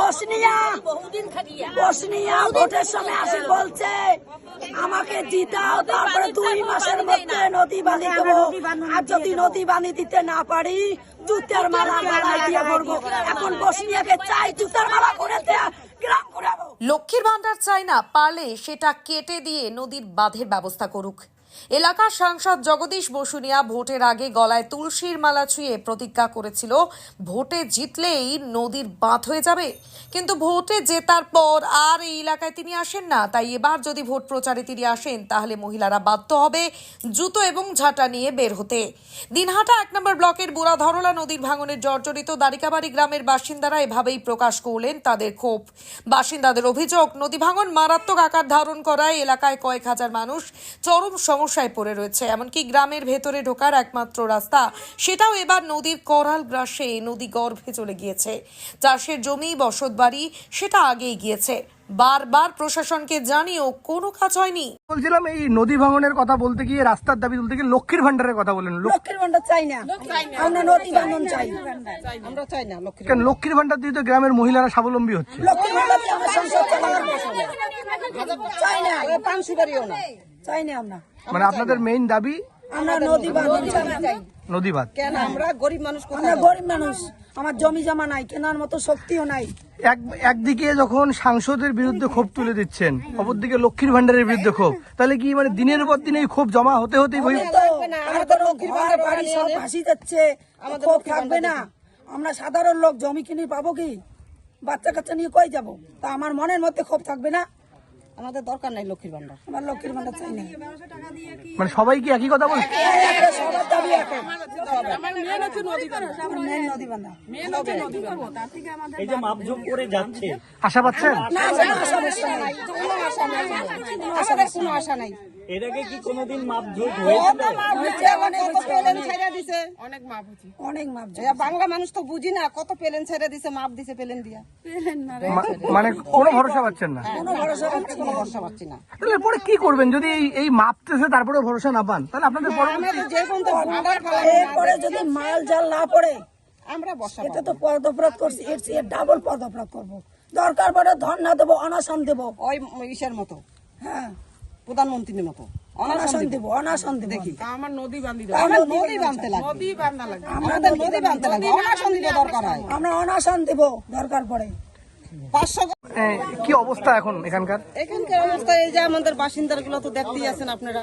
Bosnia. Bosnia ভোটের সময় আসে বলছে আমাকে জিতাও তারপরে দুই মাসের মধ্যে নদী বানি দেবো। আর যদি নদী বানি দিতে না পারি জুতের মালা গলায় দিয়ে করব এখন বসনিয়াকে চাই জুতার মালা করে দেয়া গ্রাম ঘুরাবো। লক্ষ্মীর ভান্ডার চাই না পারলে সেটা কেটে দিয়ে নদীর বাঁধের ব্যবস্থা করুক। এলাকার সাংসদ জগদীশ বসুনিয়া ভোটের আগে গলায় তুলসীর মালা ছুঁয়ে প্রতিজ্ঞা করেছিল, ভোটে জিতলেই নদীর বাঁধ হয়ে যাবে। কিন্তু ভোটে জেতার পর আর এই এলাকায় তিনি আসেন না। তাই এবার যদি ভোট প্রচারে তিনি আসেন, তাহলে মহিলারা বাধ্য হবে জুতো এবং ঝাঁটা নিয়ে বের হতে। দিনহাটা এক নম্বর ব্লকের বুড়া ধরলা নদীর ভাঙনের জর্জরিত দারিকাবাড়ি গ্রামের বাসিন্দারা এভাবেই প্রকাশ করলেন তাদের ক্ষোভ। বাসিন্দাদের অভিযোগ, নদী ভাঙন মারাত্মক আকার ধারণ করায় এলাকায় কয়েক হাজার মানুষ চরম সমস্যায় পড়ে রয়েছে এমনকি গ্রামের ভেতরে ঢোকার একমাত্র রাস্তা সেটাও এবার নদীর করাল গ্রাসে নদী গর্ভে চলে গিয়েছে। চাষের জমি বসত বাড়ি সেটা আগেই গিয়েছে। বারবার প্রশাসনকে জানিয়েও কোনো কাজ হয়নি। বলছিলাম এই নদী ভাঙনের কথা বলতে গিয়ে রাস্তার দাবি তুলতে গিয়ে লক্ষ্মীর ভান্ডারের কথা বলেন। লক্ষ্মীর ভান্ডার চাই না। আমরা নদী বান্ধন চাই। আমরা চাই না কেন লক্ষ্মীর ভান্ডার দিয়ে তো গ্রামের মহিলারা স্বাবলম্বী হচ্ছে। লক্ষ্মীর ভান্ডার দিয়ে আমরা সংসার চালাবো। চাই না। পান সুপারিও না। আমরা। মানে আপনাদের মেইন দাবি? আমরা নদী নদী বাঁধ। কেন আমরা গরিব মানুষ আমরা গরিব মানুষ। আমার জমি জমা নাই কেনার মতো শক্তিও নাই। একদিকে যখন সাংসদের বিরুদ্ধে ক্ষোভ তুলে দিচ্ছেন অপরদিকে লক্ষ্মীর ভান্ডারের বিরুদ্ধে ক্ষোভ তাহলে কি মানে দিনের পর দিন এই ক্ষোভ জমা হতে বাড়ি সব ভাসি যাচ্ছে। থাকবে না। আমরা সাধারণ লোক জমি কিনে পাবো কি? বাচ্চা কাচ্চা নিয়ে কই যাব? তা আমার মনের মধ্যে ক্ষোভ থাকবে না। আমাদের দরকার নাই লক্ষ্মীর ভান্ডার। আমার লক্ষ্মীর ভান্ডার চাই না। মানে সবাই কি একই কথা বলছে? সবার দাবি এক নদী এই যে মাপঝোপ করে যাচ্ছে। আশা পাচ্ছেন? না আশা নাই কোনো আশা নাই কোনো আশা নাই। এর আগে কি কোনোদিন মাপঝোপ হয়েছিল? কত পেলেন ছেড়ে দিছে অনেক মাপ বাংলা মানুষ তো বুঝি না কত পেলেন ছেড়ে দিছে মাপ দিছে পেলেন দিয়া। মানে কোনো ভরসা পাচ্ছেন না? কোনো ভরসা পাচ্ছি কোনো ভরসা পাচ্ছি না। তাহলে পরে কি করবেন? যদি এই এই মাপতেছে তারপরে ভরসা না পান তাহলে আপনাদের পরবর্তী আমাদের যে পর্যন্ত ভান্ডার ফেলা এরপরে যদি মাল জাল না পড়ে আমরা বর্ষা এটা তো পদ অপরাধ করছি এর চেয়ে ডাবল পদ অপরাধ করব। দরকার পড়ে ধন না দেবো অনাশন দেবো। ওই ইসের মতো। হ্যাঁ। প্রধানমন্ত্রীর মতো। অনাশান অনাশন দিব দেবো। অনাশন দেবো। দেখি। আমার নদী বান্ধি আমরা নদী বাঁধতে লাগবে। নদী বান্ধা লাগবে। আমাদের নদী বাঁধতে লাগবে। অনাশান দিতে দরকার হয়। আমরা অনাশন দেবো দরকার পড়ে। পাঁচশো কি অবস্থা এখন এখানকার? এখানকার অবস্থা এই যে আমাদের বাসিন্দারগুলো তো দেখতেই আছেন আপনারা।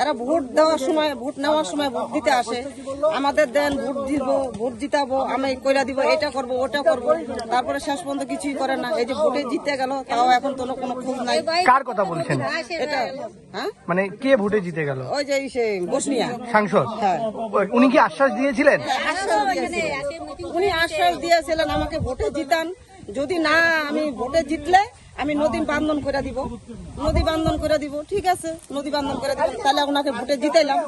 এরা ভোট দেওয়ার সময় ভোট নেওয়ার সময় ভোট দিতে আসে। আমাদের দেন ভোট দিব ভোট জিতাবো আমি কইরা দিব এটা করব ওটা করব। তারপরে শেষ পর্যন্ত কিছুই করে না। এই যে ভোটে জিতে গেল তাও এখন তো কোনো কোনো খোঁজ নাই। কার কথা বলছেন? এটা হ্যাঁ? মানে কে ভোটে জিতে গেল? ওই যে বসনিয়া। সাংসদ? হ্যাঁ। উনি কি আশ্বাস দিয়েছিলেন। উনি আশ্বাস দিয়েছিলেন আমাকে ভোটে জিতান। যদি না আমি ভোটে জিতলে আমি নদী বান্ধন করে দিব। নদী বান্ধন করে দিব ঠিক আছে নদী বান্ধন করে দিব। তাহলে ওনাকে ভোটে জিতাইলাম।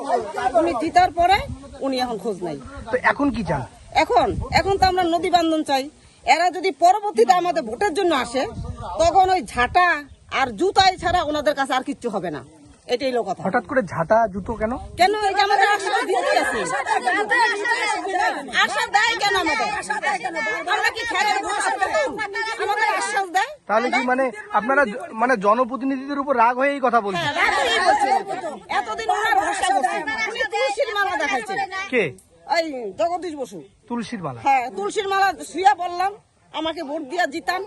উনি জিতার পরে উনি এখন খোঁজ নাই। তো এখন কি চান? এখন এখন তো আমরা নদী বান্ধন চাই। এরা যদি পরবর্তীতে আমাদের ভোটের জন্য আসে তখন ওই ঝাঁটা আর জুতাই ছাড়া ওনাদের কাছে আর কিচ্ছু হবে না। এটাই লোক কথা। হঠাৎ করে ঝাঁটা জুতো কেন? কেন? এই যে আমাদের আশ্বাস দিতে আছে। আশ্বাস দেয় কেন আমাদের? আমরা কি খেলার ভরসা আমাদের আশ্বাস দেয়? তাহলে কি মানে আপনারা মানে জনপ্রতিনিধিদের উপর রাগ হয়ে এই কথা বলছেন? বলছে। এতদিন ওনার ভরসা করছে উনি তুলসীর মালা দেখাচ্ছে কে? এই জগদীশ বসু। তুলসীর মালা। হ্যাঁ তুলসীর মালা শুয়ে বললাম আমাকে ভোট দিয়া জিতান।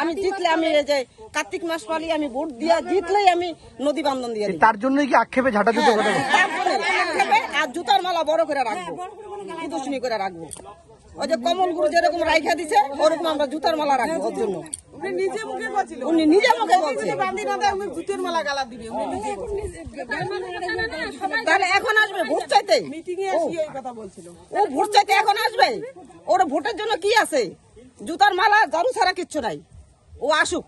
আমি জিতলে আমি এই যে কার্তিক মাস পালি আমি ভোট দিয়া জিতলেই আমি নদী বান্ধন দিয়ে দিই। তার জন্যই কি আক্ষেপে ঝাঁটা জুতো কথা বলছেন? তারপরে আক্ষেপে আর জুতার মালা বড় করে রাখব। প্রদর্শনী করে রাখব। ওই যে কমল গুরু যেরকম রাইখা দিছে ওরকম আমরা জুতার মালা রাখব ওর জন্য। উনি নিজে মুখে বলছিল। উনি নিজে মুখে বলছে। বান্ধি না দেয় উনি জুতের মালা গালা দিবে তাহলে এখন আসবে ভোট চাইতে? মিটিং এ এসে এই কথা বলছিল। ও ভোট চাইতে এখন আসবে? ওর ভোটের জন্য কি আছে? জুতার মালা ঝাড়ু ছাড়া কিচ্ছু নাই। ও আসুক।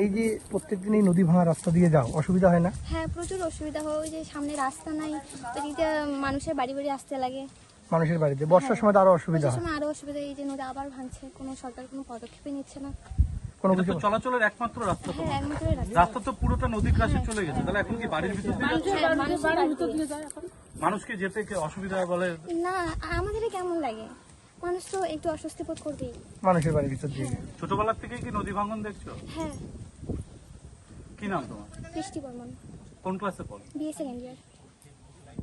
এই যে প্রত্যেকদিন এই নদী ভাঙা রাস্তা দিয়ে যাও অসুবিধা হয় না? হ্যাঁ প্রচুর অসুবিধা হয়। ওই যে সামনে রাস্তা নাই ওদিকে মানুষের বাড়ি বাড়ি আসতে লাগে। মানুষের বাড়িতে। বর্ষার সময় তো আরও অসুবিধা হয়। আরও অসুবিধা এই যে নদী আবার ভাঙছে কোনো সরকার কোনো পদক্ষেপই নিচ্ছে না। কোনো কিছু চলাচলের একমাত্র রাস্তা তো। হ্যাঁ রাস্তা। তো পুরোটা নদীর কাছে চলে গেছে। তাহলে এখন কি বাড়ির ভিতর দিয়ে? হ্যাঁ, মানুষকে যেতে কি অসুবিধা বলে? না আমাদের কেমন লাগে? মানুষ তো একটু অস্বস্তি বোধ করবেই। মানুষের বাড়ির ভিতর দিয়ে। ছোটবেলার থেকে কি নদী ভাঙন দেখছ? হ্যাঁ। কি নাম তোমার? বৃষ্টি বর্মন। কোন ক্লাসে পড়ো? BA second year